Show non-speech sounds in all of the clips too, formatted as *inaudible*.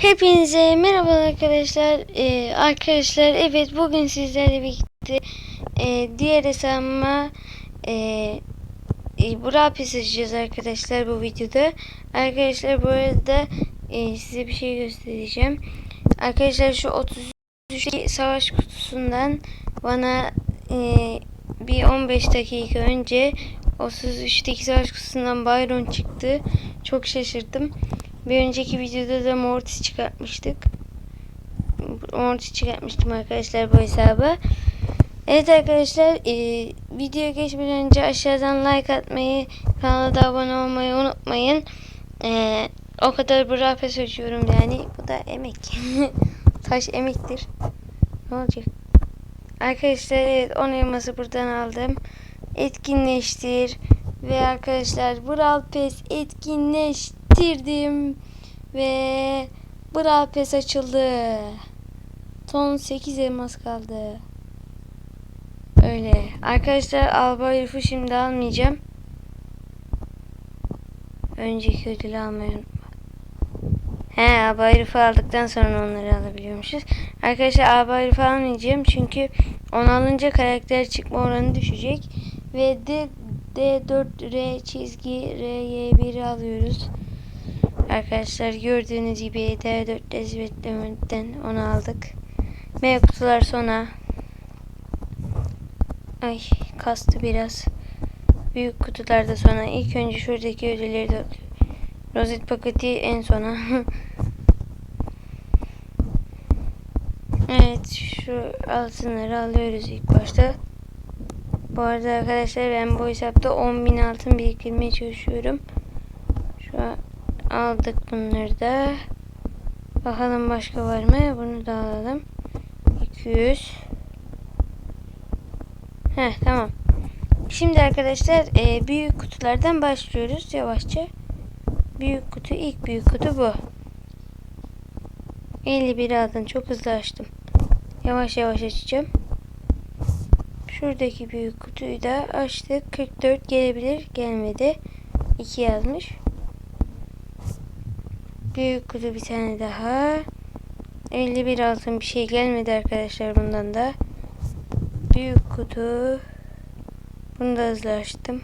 Hepinize merhaba arkadaşlar. Ee, arkadaşlar evet bugün sizlerle birlikte e, diğer hesabıma e, e, Brawl açacağız arkadaşlar bu videoda. Arkadaşlar bu arada e, size bir şey göstereceğim. Arkadaşlar şu 33 savaş kutusundan bana e, bir 15 dakika önce 33'teki savaş kutusundan Byron çıktı. Çok şaşırdım. Bir önceki videoda da Mortis çıkartmıştık. Mortis çıkartmıştım arkadaşlar bu hesaba. Evet arkadaşlar e, videoya geçmeden önce aşağıdan like atmayı, kanala da abone olmayı unutmayın. E, o kadar brape açıyorum yani. Bu da emek. *laughs* Taş emektir. Ne olacak? Arkadaşlar evet 10 elması buradan aldım. Etkinleştir. Ve arkadaşlar Brawl Pass etkinleştirdim. Ve Brawl Pass açıldı. Son 8 elmas kaldı. Öyle. Arkadaşlar Alba Elif'i şimdi almayacağım. Önceki ödülü almayı. He Alba Elif'i aldıktan sonra onları alabiliyormuşuz. Arkadaşlar Alba Elif'i almayacağım çünkü onu alınca karakter çıkma oranı düşecek. Ve D, D4R çizgi RY1 alıyoruz. Arkadaşlar gördüğünüz gibi D4 ezberlemeden onu aldık. M kutular sona. Ay kastı biraz. Büyük kutularda sonra. İlk önce şuradaki ödülleri de Rozet paketi en sona. *laughs* evet şu altınları alıyoruz ilk başta. Bu arada arkadaşlar ben bu hesapta 10.000 altın biriktirmeye çalışıyorum. Şu an aldık bunları da. Bakalım başka var mı? Bunu da alalım. 200. Heh tamam. Şimdi arkadaşlar e, büyük kutulardan başlıyoruz yavaşça. Büyük kutu ilk büyük kutu bu. 51 aldın çok hızlı açtım. Yavaş yavaş açacağım. Şuradaki büyük kutuyu da açtık. 44 gelebilir. Gelmedi. 2 yazmış. Büyük kutu bir tane daha. 51 altın bir şey gelmedi arkadaşlar bundan da. Büyük kutu. Bunu da hızlı açtım.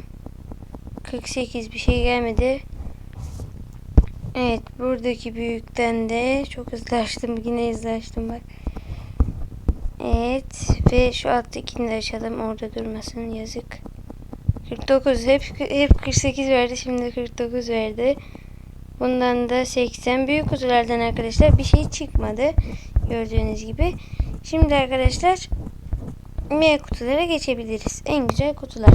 48 bir şey gelmedi. Evet buradaki büyükten de çok hızlı açtım. Yine hızlı açtım bak. Evet ve şu alttakini de açalım orada durmasın yazık. 49 hep hep 48 verdi şimdi 49 verdi. Bundan da 80 büyük kutulardan arkadaşlar bir şey çıkmadı. Gördüğünüz gibi. Şimdi arkadaşlar M kutulara geçebiliriz. En güzel kutular.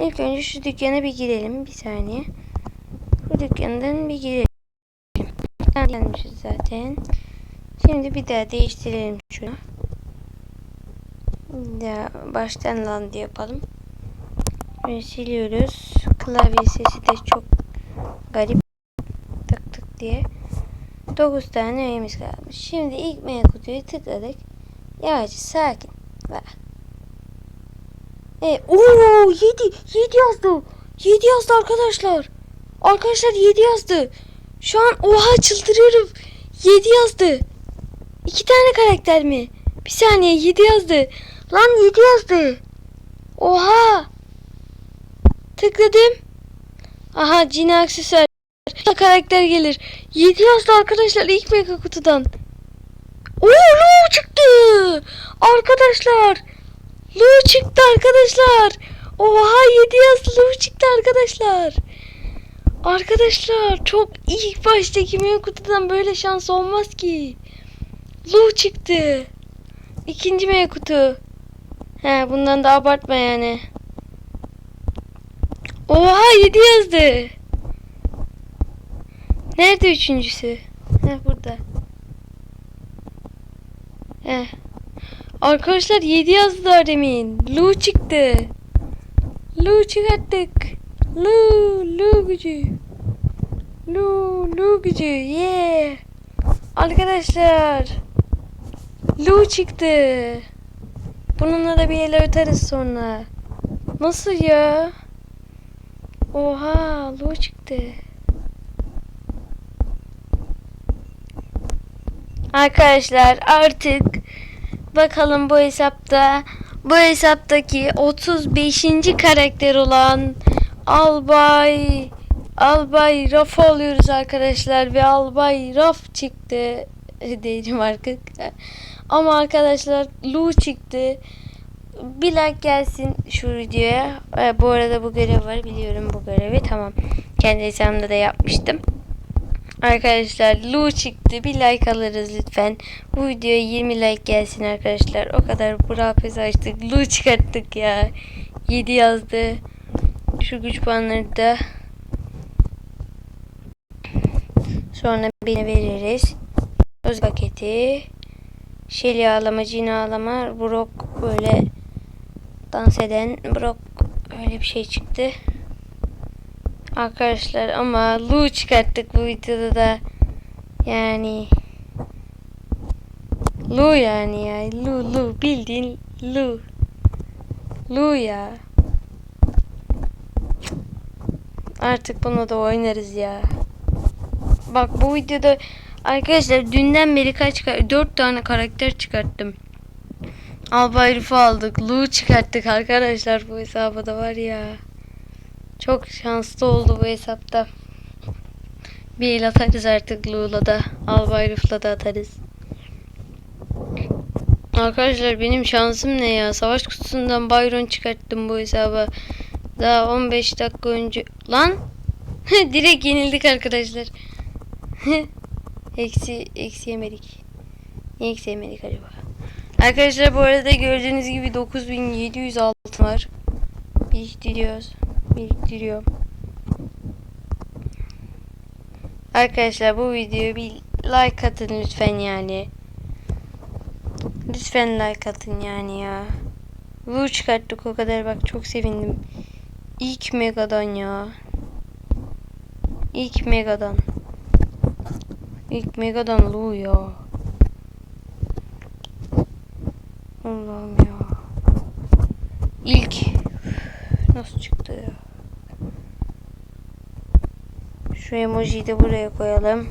İlk önce şu dükkana bir girelim. Bir saniye. Bu dükkandan bir girelim. Gelmişiz zaten. Şimdi bir daha değiştirelim şunu. Ya baştan landı yapalım. Böyle siliyoruz. Klavye sesi de çok garip. Diye. 9 tane öğemiz kalmış. Şimdi ilk M kutuyu tıkladık. Yavaş sakin. Bak. E, ooo 7 7 yazdı. 7 yazdı arkadaşlar. Arkadaşlar 7 yazdı. Şu an oha çıldırıyorum. 7 yazdı. 2 tane karakter mi? Bir saniye 7 yazdı. Lan 7 yazdı. Oha. Tıkladım. Aha cini aksesuar. Karakter gelir. 7 yazdı arkadaşlar ilk mega kutudan. Oo Lu çıktı. Arkadaşlar. Lu çıktı arkadaşlar. Oha 7 yazdı Lu çıktı arkadaşlar. Arkadaşlar çok ilk baştaki mega kutudan böyle şans olmaz ki. Lu çıktı. İkinci mega kutu. He bundan da abartma yani. Oha 7 yazdı. Nerede üçüncüsü? He burada. He. Arkadaşlar 7 yazdılar demin. Lu çıktı. Lu çıkarttık. Lu, Lu gücü. Lu, Lu gücü. Yeah. Arkadaşlar. Lu çıktı. Bununla da bir el öteriz sonra. Nasıl ya? Oha, Lu çıktı. Arkadaşlar artık bakalım bu hesapta bu hesaptaki 35. karakter olan Albay Albay Raf alıyoruz arkadaşlar ve Albay Raf çıktı *laughs* değilim artık. Ama arkadaşlar Lu çıktı. Bir like gelsin şu videoya. Ee, bu arada bu görev var biliyorum bu görevi tamam. Kendi hesabımda da yapmıştım. Arkadaşlar Lu çıktı. Bir like alırız lütfen. Bu videoya 20 like gelsin arkadaşlar. O kadar brapez açtık. Lu çıkarttık ya. 7 yazdı. Şu güç puanları da sonra birine veririz. Öz paketi. Şeli ağlama, cin ağlama, Brock böyle dans eden Brock öyle bir şey çıktı. Arkadaşlar ama Lu çıkarttık bu videoda da. Yani Lu yani ya. Lu Lu bildiğin Lu. Lu ya. Artık bunu da oynarız ya. Bak bu videoda arkadaşlar dünden beri kaç 4 tane karakter çıkarttım. Albay Rıfı aldık. Lu çıkarttık arkadaşlar bu hesaba da var ya. Çok şanslı oldu bu hesapta. Bir el atarız artık Lu'la da. Albay Rıf'la da atarız. Arkadaşlar benim şansım ne ya? Savaş kutusundan Byron çıkarttım bu hesaba. Daha 15 dakika önce. Lan! *laughs* Direkt yenildik arkadaşlar. *laughs* eksi, eksi yemedik. Niye eksi yemedik acaba? Arkadaşlar bu arada gördüğünüz gibi 9700 altın var. Biriktiriyoruz. Biriktiriyorum. Arkadaşlar bu videoya bir like atın lütfen yani. Lütfen like atın yani ya. Bu çıkarttık o kadar bak çok sevindim. İlk megadan ya. İlk megadan. İlk megadan Lu ya. Allah'ım ya. İlk nasıl çıktı ya? Şu emojiyi de buraya koyalım.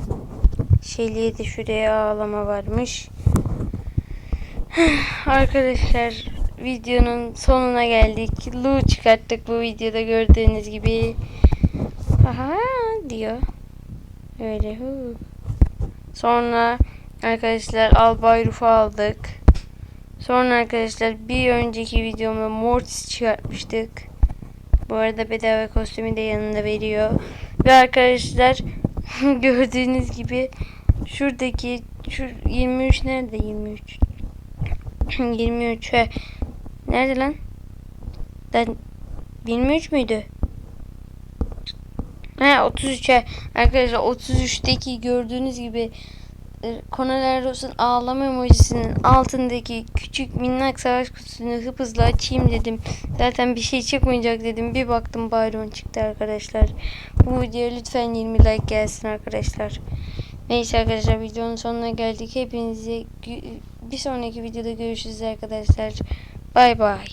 Şeyliği de şuraya ağlama varmış. *sighs* Arkadaşlar videonun sonuna geldik. Lu çıkarttık bu videoda gördüğünüz gibi. Aha diyor. Öyle hu. Sonra arkadaşlar Albay Ruf'u aldık. Sonra arkadaşlar bir önceki videomda Mortis çıkartmıştık. Bu arada bedava kostümü de yanında veriyor. Ve arkadaşlar *laughs* gördüğünüz gibi şuradaki şu 23 nerede 23? 23 *clears throat* he. Nerede lan? Ben 23 müydü? He 33'e. Arkadaşlar 33'teki gördüğünüz gibi e, Cornelia Rose'un ağlama emojisinin altındaki küçük minnak savaş kutusunu hıp hızlı açayım dedim. Zaten bir şey çıkmayacak dedim. Bir baktım Byron çıktı arkadaşlar. Bu videoya lütfen 20 like gelsin arkadaşlar. Neyse arkadaşlar videonun sonuna geldik. Hepinize bir sonraki videoda görüşürüz arkadaşlar. Bay bay.